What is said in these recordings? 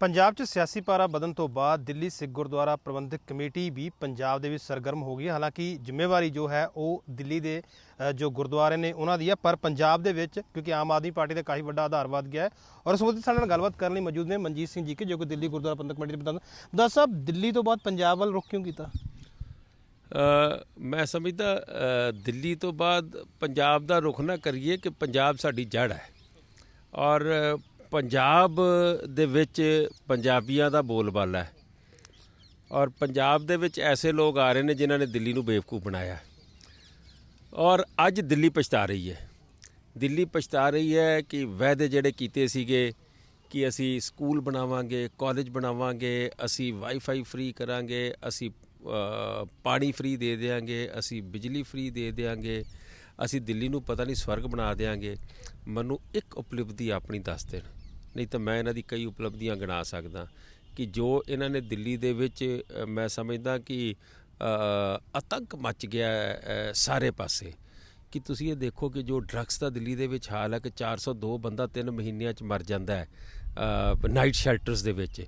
ਪੰਜਾਬ 'ਚ ਸਿਆਸੀ ਪਾਰਾ ਬਦਨ ਤੋਂ ਬਾਅਦ ਦਿੱਲੀ ਸਿੱਖ ਗੁਰਦੁਆਰਾ ਪ੍ਰਬੰਧਕ ਕਮੇਟੀ ਵੀ ਪੰਜਾਬ ਦੇ ਵਿੱਚ ਸਰਗਰਮ ਹੋ ਗਈ ਹੈ। ਹਾਲਾਂਕਿ ਜ਼ਿੰਮੇਵਾਰੀ ਜੋ ਹੈ, ਉਹ ਦਿੱਲੀ ਦੇ ਜੋ ਗੁਰਦੁਆਰੇ ਨੇ ਉਹਨਾਂ ਦੀ ਹੈ, ਪਰ ਪੰਜਾਬ ਦੇ ਵਿੱਚ, ਕਿਉਂਕਿ ਆਮ ਆਦਮੀ ਪਾਰਟੀ ਦਾ ਕਾਫੀ ਵੱਡਾ ਆਧਾਰ ਵੱਧ ਗਿਆ ਹੈ। ਔਰ ਇਸ ਮੁੱਦੇ ਸਾਡੇ ਨਾਲ ਗੱਲਬਾਤ ਕਰਨ ਲਈ ਮੌਜੂਦ ਨੇ ਮਨਜੀਤ ਸਿੰਘ ਜੀ ਕੇ, ਜੋ ਕਿ ਦਿੱਲੀ ਗੁਰਦੁਆਰਾ ਪ੍ਰਬੰਧਕ ਕਮੇਟੀ ਦੇ ਪ੍ਰਧਾਨ। ਦੱਸ ਸਾਹਿਬ, ਦਿੱਲੀ ਤੋਂ ਬਾਅਦ ਪੰਜਾਬ ਵੱਲ ਰੁਖ ਕਿਉਂ ਕੀਤਾ? ਮੈਂ ਸਮਝਦਾ ਦਿੱਲੀ ਤੋਂ ਬਾਅਦ ਪੰਜਾਬ ਦਾ ਰੁਖ ਨਾ ਕਰੀਏ ਕਿ ਪੰਜਾਬ ਸਾਡੀ ਜੜ ਹੈ। ਔਰ ਪੰਜਾਬ ਦੇ ਵਿੱਚ ਪੰਜਾਬੀਆਂ ਦਾ ਬੋਲਬਾਲਾ ਹੈ। ਔਰ ਪੰਜਾਬ ਦੇ ਵਿੱਚ ਐਸੇ ਲੋਕ ਆ ਰਹੇ ਨੇ ਜਿਨ੍ਹਾਂ ਨੇ ਦਿੱਲੀ ਨੂੰ ਬੇਵਕੂਫ ਬਣਾਇਆ ਔਰ ਅੱਜ ਦਿੱਲੀ ਪਛਤਾ ਰਹੀ ਹੈ। ਦਿੱਲੀ ਪਛਤਾ ਰਹੀ ਹੈ ਕਿ ਵਾਅਦੇ ਜਿਹੜੇ ਕੀਤੇ ਸੀਗੇ ਕਿ ਅਸੀਂ ਸਕੂਲ ਬਣਾਵਾਂਗੇ, ਕਾਲਜ ਬਣਾਵਾਂਗੇ, ਅਸੀਂ ਵਾਈਫਾਈ ਫ੍ਰੀ ਕਰਾਂਗੇ, ਅਸੀਂ ਪਾਣੀ ਫ੍ਰੀ ਦੇ ਦੇਵਾਂਗੇ ਅਸੀਂ ਬਿਜਲੀ ਫ੍ਰੀ ਦੇ ਦੇਵਾਂਗੇ ਅਸੀਂ ਦਿੱਲੀ ਨੂੰ ਪਤਾ ਨਹੀਂ ਸਵਰਗ ਬਣਾ ਦੇਵਾਂਗੇ ਮੈਨੂੰ ਇੱਕ ਉਪਲਬਧੀ ਆਪਣੀ ਦੱਸ ਦੇਣ। ਨਹੀਂ ਤਾਂ ਮੈਂ ਇਹਨਾਂ ਦੀ ਕਈ ਉਪਲਬਧੀਆਂ ਗਿਣਾ ਸਕਦਾ ਕਿ ਜੋ ਇਹਨਾਂ ਨੇ ਦਿੱਲੀ ਦੇ ਵਿੱਚ ਮੈਂ ਸਮਝਦਾ ਕਿ ਅ, ਆਤੰਕ ਮਚ ਗਿਆ ਸਾਰੇ ਪਾਸੇ। ਕਿ ਤੁਸੀਂ ਇਹ ਦੇਖੋ ਕਿ ਜੋ ਡਰੱਗਸ ਦਾ ਦਿੱਲੀ ਦੇ ਵਿੱਚ ਹਾਲ ਹੈ ਕਿ 402 ਬੰਦਾ 3 ਮਹੀਨਿਆਂ ਚ ਮਰ ਜਾਂਦਾ ਹੈ ਨਾਈਟ ਸ਼ੈਲਟਰਸ ਦੇ ਵਿੱਚ।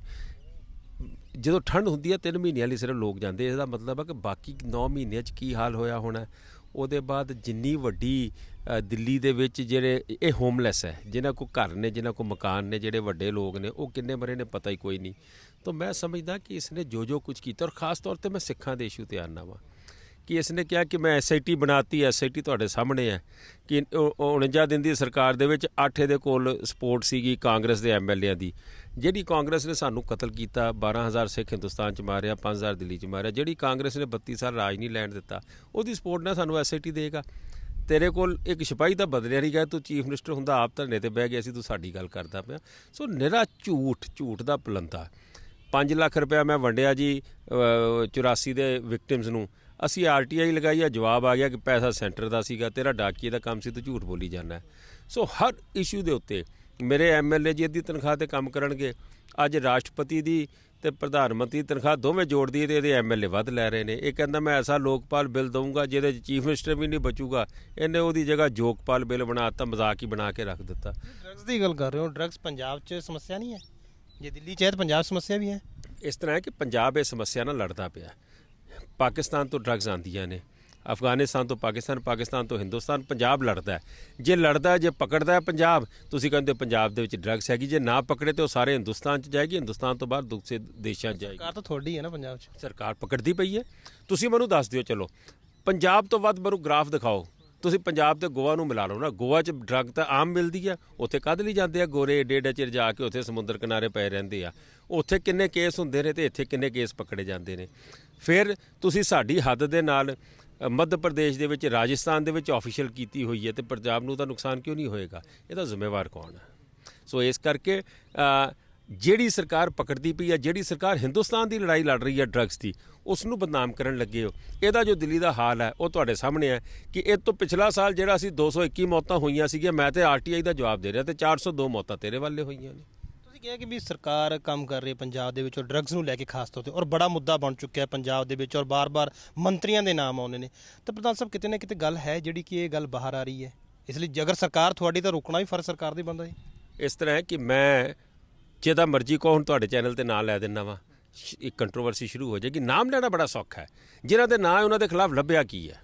ਜਦੋਂ ਠੰਡ ਹੁੰਦੀ ਹੈ 3 ਮਹੀਨਿਆਂ ਲਈ ਸਿਰਫ ਲੋਕ ਜਾਂਦੇ ਇਹਦਾ ਮਤਲਬ ਹੈ ਕਿ ਬਾਕੀ 9 ਮਹੀਨਿਆਂ 'ਚ ਕੀ ਹਾਲ ਹੋਇਆ ਹੋਣਾ ਉਹਦੇ ਬਾਅਦ ਜਿੰਨੀ ਵੱਡੀ ਦਿੱਲੀ ਦੇ ਵਿੱਚ ਜਿਹੜੇ ਇਹ ਹੋਮਲੈਸ ਹੈ, ਜਿਨ੍ਹਾਂ ਕੋ ਘਰ ਨੇ, ਜਿਨ੍ਹਾਂ ਕੋ ਮਕਾਨ ਨੇ, ਜਿਹੜੇ ਵੱਡੇ ਲੋਕ ਨੇ, ਉਹ ਕਿੰਨੇ ਮਰੇ ਨੇ ਪਤਾ ਹੀ ਕੋਈ ਨਹੀਂ। ਤਾਂ ਮੈਂ ਸਮਝਦਾ ਕਿ ਇਸ ਨੇ ਜੋ ਜੋ ਕੁਝ ਕੀਤਾ ਔਰ ਖਾਸ ਤੌਰ ਤੇ ਮੈਂ ਸਿੱਖਾਂ ਦੇ ਇਸ਼ੂ ਤੇ ਆਨਾ ਵਾਂ। ਕਿ ਇਸ ਨੇ ਕਿਹਾ ਕਿ ਮੈਂ ਐਸਆਈਟੀ ਬਣਾਤੀ ਐਸਆਈਟੀ ਤੁਹਾਡੇ ਸਾਹਮਣੇ ਹੈ ਕਿ ਉਹ- 49 ਦਿਨ ਦੀ ਸਰਕਾਰ ਦੇ ਵਿੱਚ 8 ਦੇ ਕੋਲ ਸਪੋਰਟ ਸੀਗੀ ਕਾਂਗਰਸ ਦੇ ਐਮਐਲਏਆਂ ਦੀ। ਜਿਹੜੀ ਕਾਂਗਰਸ ਨੇ ਸਾਨੂੰ ਕਤਲ ਕੀਤਾ 12000 ਸਿੱਖ ਹਿੰਦੁਸਤਾਨ ਚ ਮਾਰਿਆ 5000 ਦਿੱਲੀ ਚ ਮਾਰਿਆ ਜਿਹੜੀ ਕਾਂਗਰਸ ਨੇ 32 ਸਾਲ ਰਾਜ ਨਹੀਂ ਲੈਣ ਦਿੱਤਾ ਉਹਦੀ ਸਪੋਰਟ ਨਾਲ ਸਾਨੂੰ ਐਸਆਈਟੀ ਦੇਗਾ। ਤੇਰੇ ਕੋਲ ਇੱਕ ਸਿਪਾਹੀ ਤਾਂ ਬਦਲਿਆ ਨਹੀਂ ਗਿਆ ਤੂੰ ਚੀਫ ਮਿਨਿਸਟਰ ਹੁੰਦਾ ਆਪ ਧਰਨੇ ਤੇ ਬਹਿ ਗਿਆ ਸੀ ਤੂੰ ਸਾਡੀ ਗੱਲ ਕਰਦਾ ਪਿਆ। ਸੋ ਨਿਰਾ ਝੂਠ ਝੂਠ ਦਾ ਪਲੰਦਾ। 5 ਲੱਖ ਰੁਪਇਆ ਮੈਂ ਵੰਡਿਆ ਜੀ ਅ, 84 ਦੇ ਵਿਕਟਿਮਸ ਨੂੰ। ਅਸੀਂ ਆਰਟੀਆਈ ਲਗਾਈ ਆ ਜਵਾਬ ਆ ਗਿਆ ਕਿ ਪੈਸਾ ਸੈਂਟਰ ਦਾ ਸੀਗਾ ਤੇਰਾ ਡਾਕੀਏ ਦਾ ਕੰਮ ਸੀ ਤੂੰ ਝੂਠ ਬੋਲੀ ਜਾਂਦਾ। ਸੋ ਹਰ ਇਸ਼ੂ ਦੇ ਉੱਤੇ ਮੇਰੇ ਐਮਐਲਏ ਜੀ ਅੱਧੀ ਤਨਖਾਹ ਤੇ ਕੰਮ ਕਰਨਗੇ ਅੱਜ ਰਾਸ਼ਟਰਪਤੀ ਦੀ ਤੇ ਪ੍ਰਧਾਨ ਮੰਤਰੀ ਦੀ ਤਨਖਾਹ ਦੋਵੇਂ ਜੋੜ ਦਈਏ ਤੇ ਇਹਦੇ ਐਮਐਲਏ ਵੱਧ ਲੈ ਰਹੇ ਨੇ। ਇਹ ਕਹਿੰਦਾ ਮੈਂ ਐਸਾ ਲੋਕਪਾਲ ਬਿੱਲ ਦਊਂਗਾ ਜਿਹਦੇ ਚ ਚੀਫ ਮਿਨਿਸਟਰ ਵੀ ਨਹੀਂ ਬਚੂਗਾ। ਇਹਨੇ ਉਹਦੀ ਜਗ੍ਹਾ ਜੋਗਪਾਲ ਬਿੱਲ ਬਣਾਤਾ ਮਜ਼ਾਕ ਹੀ ਬਣਾ ਕੇ ਰੱਖ ਦਿੱਤਾ। ਡਰੱਗਸ ਦੀ ਗੱਲ ਕਰ ਰਹੇ ਹੋ ਡਰੱਗਸ ਪੰਜਾਬ 'ਚ ਸਮੱਸਿਆ ਨਹੀਂ ਹੈ? ਜੇ ਦਿੱਲੀ 'ਚ ਹੈ ਤਾਂ ਪੰਜਾਬ ਸਮੱਸਿਆ ਵੀ ਹੈ। ਇਸ ਤਰ੍ਹਾਂ ਹੈ ਕਿ ਪੰਜਾਬ ਇਹ ਸਮੱਸਿਆ ਨਾਲ ਲੜਦਾ ਪਿਆ ਪਾਕਿਸਤਾਨ ਤੋਂ ਡਰੱਗਸ ਆਉਂਦੀਆਂ ਨੇ ਅਫਗਾਨਿਸਤਾਨ ਤੋਂ ਪਾਕਿਸਤਾਨ ਪਾਕਿਸਤਾਨ ਤੋਂ ਹਿੰਦੁਸਤਾਨ ਪੰਜਾਬ ਲੜਦਾ ਹੈ। ਜੇ ਲੜਦਾ ਜੇ ਪਕੜਦਾ ਹੈ ਪੰਜਾਬ ਤੁਸੀਂ ਕਹਿੰਦੇ ਹੋ ਪੰਜਾਬ ਦੇ ਵਿੱਚ ਡਰੱਗਸ ਹੈਗੀ ਜੇ ਨਾ ਪਕੜੇ ਤੇ ਉਹ ਸਾਰੇ ਹਿੰਦੁਸਤਾਨ 'ਚ ਜਾਏਗੀ ਹਿੰਦੁਸਤਾਨ ਤੋਂ ਬਾਹਰ ਦੂਸਰੇ ਦੇਸ਼ਾਂ 'ਚ ਜਾਏਗੀ। ਸਰਕਾਰ ਤਾਂ ਤੁਹਾਡੀ ਹੈ ਨਾ ਪੰਜਾਬ 'ਚ। ਸਰਕਾਰ ਪਕੜਦੀ ਪਈ ਹੈ। ਤੁਸੀਂ ਮੈਨੂੰ ਦੱਸ ਦਿਓ ਚਲੋ। ਪੰਜਾਬ ਤੋਂ ਵੱਧ ਮੈਨੂੰ ਗ੍ਰਾਫ ਦਿਖਾਓ। ਤੁਸੀਂ ਪੰਜਾਬ ਤੇ ਗੋਆ ਨੂੰ ਮਿਲਾ ਲਓ ਨਾ। ਗੋਆ 'ਚ ਡਰੱਗ ਤਾਂ ਆਮ ਮਿਲਦੀ ਆ ਉੱਥੇ ਕਦ ਲਈ ਜਾਂਦੇ ਆ? ਗੋਰੇ ਏਡੇ ਏਡੇ ਚਿਰ ਜਾ ਕੇ ਉੱਥੇ ਸਮੁੰਦਰ ਕਿਨਾਰੇ ਪਏ ਰਹਿੰਦੇ ਆ। ਉੱਥੇ ਕਿੰਨੇ ਕੇਸ ਹੁੰਦੇ ਨੇ ਤੇ ਇੱਥੇ ਕਿੰਨੇ ਕੇਸ ਪਕੜੇ ਜਾਂਦੇ ਨੇ? ਫਿਰ ਤੁਸੀਂ ਸਾਡੀ ਹੱਦ ਦੇ ਨਾਲ ਮੱਧ ਪ੍ਰਦੇਸ਼ ਦੇ ਵਿੱਚ, ਰਾਜਸਥਾਨ ਦੇ ਵਿੱਚ ਆਫੀਸ਼ੀਅਲ ਕੀਤੀ ਹੋਈ ਹੈ ਤੇ ਪੰਜਾਬ ਨੂੰ ਤਾਂ ਨੁਕਸਾਨ ਕਿਉਂ ਨਹੀਂ ਹੋਏਗਾ? ਇਹਦਾ ਜ਼ਿੰਮੇਵਾਰ ਕੌਣ ਹੈ? ਸੋ ਇਸ ਕਰਕੇ ਜਿਹੜੀ ਸਰਕਾਰ ਪਕੜਦੀ ਪਈ ਹੈ, ਜਿਹੜੀ ਸਰਕਾਰ ਹਿੰਦੁਸਤਾਨ ਦੀ ਲੜਾਈ ਲੜ ਰਹੀ ਹੈ ਡਰੱਗਸ ਦੀ ਉਸ ਨੂੰ ਬਦਨਾਮ ਕਰਨ ਲੱਗੇ ਹੋ। ਇਹਦਾ ਜੋ ਦਿੱਲੀ ਦਾ ਹਾਲ ਹੈ, ਉਹ ਤੁਹਾਡੇ ਸਾਹਮਣੇ ਹੈ ਕਿ ਇਹ ਤੋਂ ਪਿਛਲਾ ਸਾਲ ਜਿਹੜਾ ਸੀ 221 ਮੌਤਾਂ ਹੋਈਆਂ ਸੀਗੀਆਂ, ਮੈਂ ਤੇ ਆਰਟੀਆਈ ਦਾ ਜਵਾਬ ਦੇ ਰਿਹਾ ਤੇ 402 ਮੌਤਾਂ ਤੇਰੇ ਵੱਲੇ ਹੋਈਆਂ ਨੇ। ਤੁਸੀਂ ਕਿਹਾ ਕਿ ਵੀ ਸਰਕਾਰ ਕੰਮ ਕਰ ਰਹੀ ਹੈ ਪੰਜਾਬ ਦੇ ਵਿੱਚ ਔਰ ਡਰੱਗਸ ਨੂੰ ਲੈ ਕੇ ਖਾਸ ਤੌਰ ਤੇ ਔਰ ਬੜਾ ਮੁੱਦਾ ਬਣ ਚੁੱਕਿਆ ਹੈ ਪੰਜਾਬ ਦੇ ਵਿੱਚ ਔਰ ਬਾਰ-ਬਾਰ ਮੰਤਰੀਆਂ ਦੇ ਨਾਮ ਆਉਂਦੇ ਨੇ। ਤਾਂ ਪ੍ਰਧਾਨ ਸਾਹਿਬ, ਕਿਤੇ ਨਾ ਕਿਤੇ ਗੱਲ ਹੈ ਜਿਹੜੀ ਕਿ ਇਹ ਗੱਲ ਬਾਹਰ ਆ ਰਹੀ ਹੈ। ਇਸ ਲਈ ਜੇਕਰ ਸਰਕਾਰ ਤੁਹਾਡੀ ਤਾਂ ਰੋਕਣਾ ਵੀ ਫਰਜ਼ ਸਰਕਾਰ ਦੀ ਬੰਦਾ ਹੈ ਇਸ ਤਰ੍ਹਾਂ ਹੈ ਕਿ ਮੈਂ ਜਿਹਦਾ ਮਰਜ਼ੀ ਕਹੋ, ਹੁਣ ਤੁਹਾਡੇ ਚੈਨਲ ਤੇ ਨਾਂ ਲੈ ਦਿੰਦਾ ਵਾਂ। ਇੱਕ ਕੰਟਰੋਵਰਸੀ ਸ਼ੁਰੂ ਹੋ ਜਾਏਗੀ। ਨਾਮ ਲੈਣਾ ਬੜਾ ਸੌਖਾ ਹੈ। ਜਿਨ੍ਹਾਂ ਦੇ ਨਾਂ ਉਹਨਾਂ ਦੇ ਖਿਲਾਫ ਲੱਭਿਆ ਕੀ ਹੈ?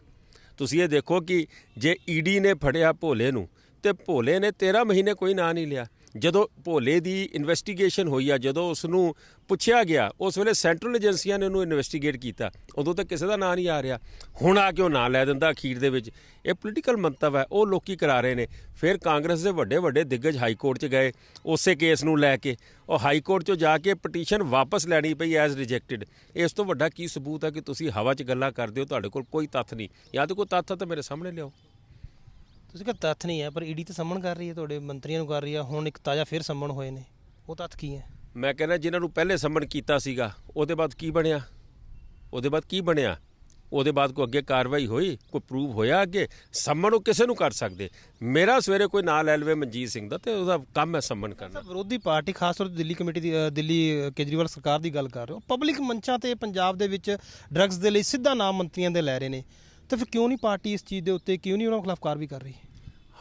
ਤੁਸੀਂ ਇਹ ਦੇਖੋ ਕਿ ਜੇ ਈਡੀ ਨੇ ਫੜਿਆ ਭੋਲੇ ਨੂੰ, ਤੇ ਭੋਲੇ ਨੇ 13 ਮਹੀਨੇ ਕੋਈ ਨਾਂ ਨਹੀਂ ਲਿਆ। ਜਦੋਂ ਭੋਲੇ ਦੀ ਇਨਵੈਸਟੀਗੇਸ਼ਨ ਹੋਈ ਆ, ਜਦੋਂ ਉਸ ਨੂੰ ਪੁੱਛਿਆ ਗਿਆ, ਉਸ ਵੇਲੇ ਸੈਂਟਰਲ ਏਜੰਸੀਆਂ ਨੇ ਉਹਨੂੰ ਇਨਵੈਸਟੀਗੇਟ ਕੀਤਾ। ਉਦੋਂ ਤੱਕ ਕਿਸੇ ਦਾ ਨਾਂ ਨਹੀਂ ਆ ਰਿਹਾ। ਹੁਣ ਆ ਕੇ ਉਹ ਨਾਂ ਲੈ ਦਿੰਦਾ ਅਖੀਰ ਦੇ ਵਿੱਚ। ਇਹ ਪੋਲੀਟੀਕਲ ਮੰਤਵ ਹੈ, ਉਹ ਲੋਕੀ ਕਰਾ ਰਹੇ ਨੇ। ਫਿਰ ਕਾਂਗਰਸ ਦੇ ਵੱਡੇ ਵੱਡੇ ਦਿੱਗਜ ਹਾਈ ਕੋਰਟ 'ਚ ਗਏ, ਉਸੇ ਕੇਸ ਨੂੰ ਲੈ ਕੇ। ਉਹ ਹਾਈ ਕੋਰਟ 'ਚੋਂ ਜਾ ਕੇ ਪਟੀਸ਼ਨ ਵਾਪਸ ਲੈਣੀ ਪਈ ਐਜ਼ ਰਿਜੈਕਟਡ ਇਸ ਤੋਂ ਵੱਡਾ ਕੀ ਸਬੂਤ ਹੈ ਕਿ ਤੁਸੀਂ ਹਵਾ 'ਚ ਗੱਲਾਂ ਕਰਦੇ ਹੋ, ਤੁਹਾਡੇ ਕੋਲ ਕੋਈ ਤੱਥ ਨਹੀਂ। ਜਾਂ ਤਾਂ ਕੋਈ ਤੱਥ ਹੈ ਤਾਂ ਮੇਰੇ ਸਾਹਮਣੇ ਲਿਆਓ। ਤੁਸੀਂ ਕਿਹਾ ਤੱਥ ਨਹੀਂ ਹੈ ਪਰ ਈਡੀ ਤਾਂ ਸੰਮਣ ਕਰ ਰਹੀ ਹੈ ਤੁਹਾਡੇ ਮੰਤਰੀਆਂ ਨੂੰ ਕਰ ਰਹੀ ਹੈ ਹੁਣ ਇੱਕ ਤਾਜ਼ਾ ਫਿਰ ਸੰਮਣ ਹੋਏ ਨੇ। ਉਹ ਤੱਥ ਕੀ ਹੈ? ਮੈਂ ਕਹਿੰਦਾ ਜਿਨ੍ਹਾਂ ਨੂੰ ਪਹਿਲੇ ਸੰਮਨ ਕੀਤਾ ਸੀਗਾ ਉਹਦੇ ਬਾਅਦ ਕੀ ਬਣਿਆ? ਉਹਦੇ ਬਾਅਦ ਕੀ ਬਣਿਆ? ਉਹਦੇ ਬਾਅਦ ਕੋਈ ਅੱਗੇ ਕਾਰਵਾਈ ਹੋਈ? ਕੋਈ ਪ੍ਰੂਵ ਹੋਇਆ ਅੱਗੇ? ਸੰਮਨ ਉਹ ਕਿਸੇ ਨੂੰ ਕਰ ਸਕਦੇ? ਮੇਰਾ ਸਵੇਰੇ ਕੋਈ ਨਾਂ ਲੈ ਲਵੇ ਮਨਜੀਤ ਸਿੰਘ ਦਾ ਤੇ ਉਹਦਾ ਕੰਮ ਹੈ ਸੰਮਨ ਕਰਨਾ। ਵਿਰੋਧੀ ਪਾਰਟੀ ਖਾਸ ਤੌਰ ਤੇ ਦਿੱਲੀ ਕਮੇਟੀ ਦੀ ਦਿੱਲੀ ਕੇਜਰੀਵਾਲ ਸਰਕਾਰ ਦੀ ਗੱਲ ਕਰ ਰਹੇ ਹੋ। ਪਬਲਿਕ ਮੰਚਾਂ ਤੇ ਪੰਜਾਬ ਦੇ ਵਿੱਚ ਡਰੱਗਸ ਦੇ ਲਈ ਸਿੱਧਾ ਨਾਮ ਮੰਤਰੀਆਂ ਦੇ ਲੈ ਰਹੇ ਨੇ। ਤਾਂ ਫਿਰ ਕਿਉਂ ਨਹੀਂ ਪਾਰਟੀ ਇਸ ਚੀਜ਼ ਦੇ ਉੱਤੇ ਕਿਉਂ ਨਹੀਂ ਉਹਨਾਂ ਖਿਲਾਫ ਕਾਰਵਾਈ ਕਰ ਰਹੀ?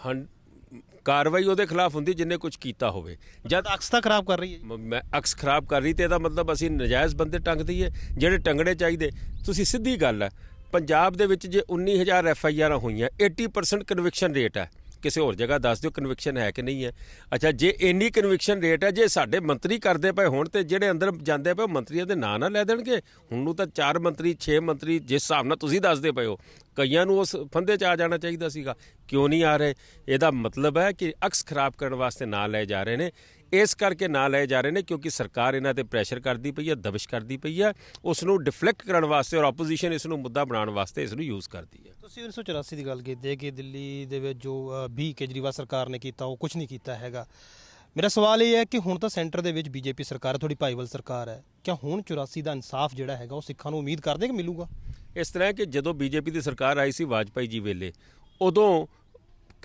ਹਾਂ, ਕਾਰਵਾਈ ਉਹਦੇ ਖਿਲਾਫ ਹੁੰਦੀ ਜਿੰਨੇ ਕੁਝ ਕੀਤਾ ਹੋਵੇ। ਜਦ ਅਕਸ ਤਾਂ ਖਰਾਬ ਕਰ ਰਹੀ ਹੈ ਮੈਂ ਅਕਸ ਖਰਾਬ ਕਰ ਰਹੀ ਤੇ ਇਹਦਾ ਮਤਲਬ ਅਸੀਂ ਨਜਾਇਜ਼ ਬੰਦੇ ਟੰਗ ਦਈਏ ਜਿਹੜੇ ਟੰਗਣੇ ਚਾਹੀਦੇ। ਤੁਸੀਂ ਸਿੱਧੀ ਗੱਲ ਹੈ, ਪੰਜਾਬ ਦੇ ਵਿੱਚ ਜੇ 19000 ਐਫ ਆਈ ਆਰਾਂ ਹੋਈਆਂ 80% ਕਨਵਿਕਸ਼ਨ ਰੇਟ ਹੈ। ਕਿਸੇ ਹੋਰ ਜਗ੍ਹਾ ਦੱਸ ਦਿਓ ਕਨਵਿਕਸ਼ਨ ਹੈ ਕਿ ਨਹੀਂ ਹੈ। ਅੱਛਾ, ਜੇ ਇੰਨੀ ਕਨਵਿਕਸ਼ਨ ਰੇਟ ਹੈ, ਜੇ ਸਾਡੇ ਮੰਤਰੀ ਕਰਦੇ ਪਏ ਹੁਣ ਤੇ ਜਿਹੜੇ ਅੰਦਰ ਜਾਂਦੇ ਪਏ ਉਹ ਮੰਤਰੀਆਂ ਦੇ ਨਾਂ ਨਾ ਲੈ ਦੇਣਗੇ? ਹੁਣ ਨੂੰ ਤਾਂ ਚਾਰ ਮੰਤਰੀ 6 ਮੰਤਰੀ ਜਿਸ ਹਿਸਾਬ ਨਾਲ ਤੁਸੀਂ ਦੱਸਦੇ ਪਏ ਹੋ, ਕਈਆਂ ਨੂੰ ਉਸ ਫੰਦੇ 'ਚ ਆ ਜਾਣਾ ਚਾਹੀਦਾ ਸੀਗਾ। ਕਿਉਂ ਨਹੀਂ ਆ ਰਹੇ? ਇਹਦਾ ਮਤਲਬ ਹੈ ਕਿ ਅਕਸ ਖਰਾਬ ਕਰਨ ਵਾਸਤੇ ਨਾਂ ਲਏ ਜਾ ਰਹੇ ਨੇ। ਇਸ ਕਰਕੇ ਨਾਂ ਲਏ ਜਾ ਰਹੇ ਨੇ ਕਿਉਂਕਿ ਸਰਕਾਰ ਇਹਨਾਂ ਤੇ ਪ੍ਰੈਸ਼ਰ ਕਰਦੀ ਪਈ ਹੈ ਦਬਿਸ਼ ਕਰਦੀ ਪਈ ਹੈ ਉਸ ਨੂੰ ਡਿਫਲੈਕਟ ਕਰਨ ਵਾਸਤੇ ਔਰ ਆਪੋਜੀਸ਼ਨ ਇਸ ਨੂੰ ਮੁੱਦਾ ਬਣਾਉਣ ਵਾਸਤੇ ਇਸ ਨੂੰ ਯੂਜ਼ ਕਰਦੀ ਹੈ। ਤੁਸੀਂ 1984 ਦੀ ਗੱਲ ਕੀਤੀ ਹੈ ਕਿ ਦਿੱਲੀ ਦੇ ਵਿੱਚ ਜੋ ਵੀ ਕੇਜਰੀਵਾਲ ਸਰਕਾਰ ਨੇ ਕੀਤਾ ਉਹ ਕੁਝ ਨਹੀਂ ਕੀਤਾ ਹੈਗਾ। ਮੇਰਾ ਸਵਾਲ ਇਹ ਹੈ ਕਿ ਹੁਣ ਤਾਂ ਸੈਂਟਰ ਦੇ ਵਿੱਚ ਬੀਜੇਪੀ ਸਰਕਾਰ ਹੈ ਥੋੜੀ ਭਾਈਵਾਲ ਸਰਕਾਰ ਹੈ। ਕਿਆ ਹੁਣ 84 ਦਾ ਇਨਸਾਫ ਜਿਹੜਾ ਹੈਗਾ ਉਹ ਸਿੱਖਾਂ ਨੂੰ ਉਮੀਦ ਕਰਦੇ ਕਿ ਮਿਲੂਗਾ? ਇਸ ਤਰ੍ਹਾਂ ਕਿ ਜਦੋਂ ਬੀਜੇਪੀ ਦੀ ਸਰਕਾਰ ਆਈ ਸੀ ਵਾਜਪਾਈ ਜੀ ਵੇਲੇ ਉਦੋਂ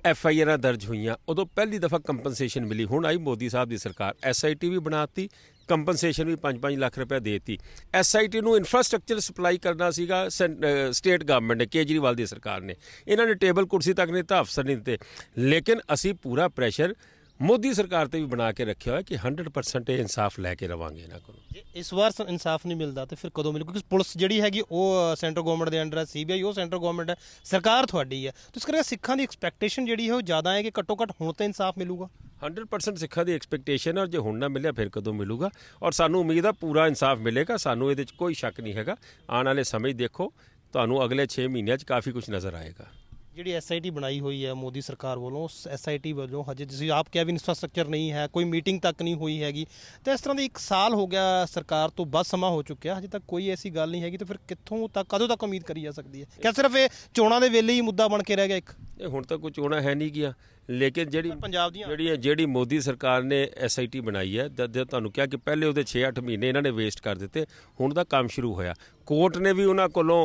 ਐਫ ਆਈ ਆਰਾਂ ਦਰਜ ਹੋਈਆਂ, ਉਦੋਂ ਪਹਿਲੀ ਦਫਾ ਕੰਪਨਸੇਸ਼ਨ ਮਿਲੀ। ਹੁਣ ਆਈ ਮੋਦੀ ਸਾਹਿਬ ਦੀ ਸਰਕਾਰ, ਐਸ ਆਈ ਟੀ ਵੀ ਬਣਾਤੀ, ਕੰਪਨਸੇਸ਼ਨ ਵੀ 5-5 ਲੱਖ ਰੁਪਏ ਦੇਤੀ। ਐਸ ਆਈ ਟੀ ਨੂੰ ਇਨਫਰਾਸਟ੍ਰਕਚਰ ਸਪਲਾਈ ਕਰਨਾ ਸੀਗਾ ਸਟੇਟ ਗਵਰਨਮੈਂਟ ਨੇ, ਕੇਜਰੀਵਾਲ ਦੀ ਸਰਕਾਰ ਨੇ। ਇਹਨਾਂ ਨੇ ਟੇਬਲ ਕੁਰਸੀ ਤੱਕ ਨਹੀਂ ਤਾਂ ਅਫਸਰ ਨਹੀਂ ਦਿੱਤੇ। ਲੇਕਿਨ ਅਸੀਂ ਪੂਰਾ ਪ੍ਰੈਸ਼ਰ ਮੋਦੀ ਸਰਕਾਰ ਤੇ ਵੀ ਬਣਾ ਕੇ ਰੱਖਿਆ ਹੋਇਆ ਕਿ 100% ਇਹ ਇਨਸਾਫ ਲੈ ਕੇ ਰਵਾਂਗੇ ਇਹਨਾਂ ਕੋਲੋਂ। ਜੇ ਇਸ ਵਾਰ ਇਨਸਾਫ ਨਹੀਂ ਮਿਲਦਾ ਤੇ ਫਿਰ ਕਦੋਂ ਮਿਲੂ ਕਿਉਂਕਿ ਪੁਲਿਸ ਜਿਹੜੀ ਹੈਗੀ ਉਹ ਸੈਂਟਰ ਗਵਰਨਮੈਂਟ ਦੇ ਅੰਡਰ ਹੈ ਸੀਬੀਆਈ ਉਹ ਸੈਂਟਰ ਗਵਰਨਮੈਂਟ ਹੈ ਸਰਕਾਰ ਤੁਹਾਡੀ ਹੈ ਤੇ ਇਸ ਕਰਕੇ ਸਿੱਖਾਂ ਦੀ ਐਕਸਪੈਕਟੇਸ਼ਨ ਜਿਹੜੀ ਹੈ ਉਹ ਜ਼ਿਆਦਾ ਹੈ ਕਿ ਘੱਟੋ ਘੱਟ ਹੁਣ ਤਾਂ ਇਨਸਾਫ ਮਿਲੂਗਾ? 100% ਸਿੱਖਾਂ ਦੀ ਐਕਸਪੈਕਟੇਸ਼ਨ ਹੈ ਔਰ ਜੇ ਹੁਣ ਨਾ ਮਿਲਿਆ ਫਿਰ ਕਦੋਂ ਮਿਲੂਗਾ? ਔਰ ਸਾਨੂੰ ਉਮੀਦ ਆ ਪੂਰਾ ਇਨਸਾਫ ਮਿਲੇਗਾ ਸਾਨੂੰ ਇਹਦੇ 'ਚ ਕੋਈ ਸ਼ੱਕ ਨਹੀਂ ਹੈਗਾ। ਆਉਣ ਵਾਲੇ ਸਮੇਂ ਦੇਖੋ ਤੁਹਾਨੂੰ ਅਗਲੇ 6 ਮਹੀਨਿਆਂ 'ਚ ਕਾਫੀ ਕੁਝ ਨਜ਼ਰ ਆਏਗਾ। ਜਿਹੜੀ ਐਸਆਈਟੀ ਬਣਾਈ ਹੋਈ ਹੈ ਮੋਦੀ ਸਰਕਾਰ ਵੱਲੋਂ ਉਸ ਐਸਆਈਟੀ ਵੱਲੋਂ ਹਜੇ ਤੁਸੀਂ ਆਪ ਕਿਹਾ ਵੀ ਇਨਫਰਾਸਟ੍ਰਕਚਰ ਨਹੀਂ ਹੈ, ਕੋਈ ਮੀਟਿੰਗ ਤੱਕ ਨਹੀਂ ਹੋਈ ਹੈਗੀ। ਤੇ ਇਸ ਤਰ੍ਹਾਂ ਦੀ ਇੱਕ ਸਾਲ ਹੋ ਗਿਆ ਸਰਕਾਰ ਤੋਂ ਵੱਧ ਸਮਾਂ ਹੋ ਚੁੱਕਿਆ, ਹਜੇ ਤੱਕ ਕੋਈ ਐਸੀ ਗੱਲ ਨਹੀਂ ਹੈਗੀ, ਤੇ ਫਿਰ ਕਿੱਥੋਂ ਤੱਕ, ਕਦੋਂ ਤੱਕ ਉਮੀਦ ਕਰੀ ਜਾ ਸਕਦੀ ਹੈ? ਕਿਆ ਸਿਰਫ ਇਹ ਚੋਣਾਂ ਦੇ ਵੇਲੇ ਹੀ ਮੁੱਦਾ ਬਣ ਕੇ ਰਹਿ ਗਿਆ ਇੱਕ? ਇਹ ਹੁਣ ਤਾਂ ਕੋਈ ਚੋਣਾਂ ਹੈ ਨਹੀਂ ਗਿਆ। ਲੇਕਿਨ ਜਿਹੜੀ ਪੰਜਾਬ ਦੀਆਂ ਜਿਹੜੀ ਜਿਹੜੀ ਮੋਦੀ ਸਰਕਾਰ ਨੇ ਐਸਆਈਟੀ ਬਣਾਈ ਹੈ ਜਦ ਤੁਹਾਨੂੰ ਕਿਹਾ ਕਿ ਪਹਿਲੇ ਉਹਦੇ 6-8 ਮਹੀਨੇ ਇਹਨਾਂ ਨੇ ਵੇਸਟ ਕਰ ਦਿੱਤੇ ਹੁਣ ਦਾ ਕੰਮ ਸ਼ੁਰੂ ਹੋਇਆ। ਕੋਰਟ ਨੇ ਵੀ ਉਹਨਾਂ ਕੋਲੋਂ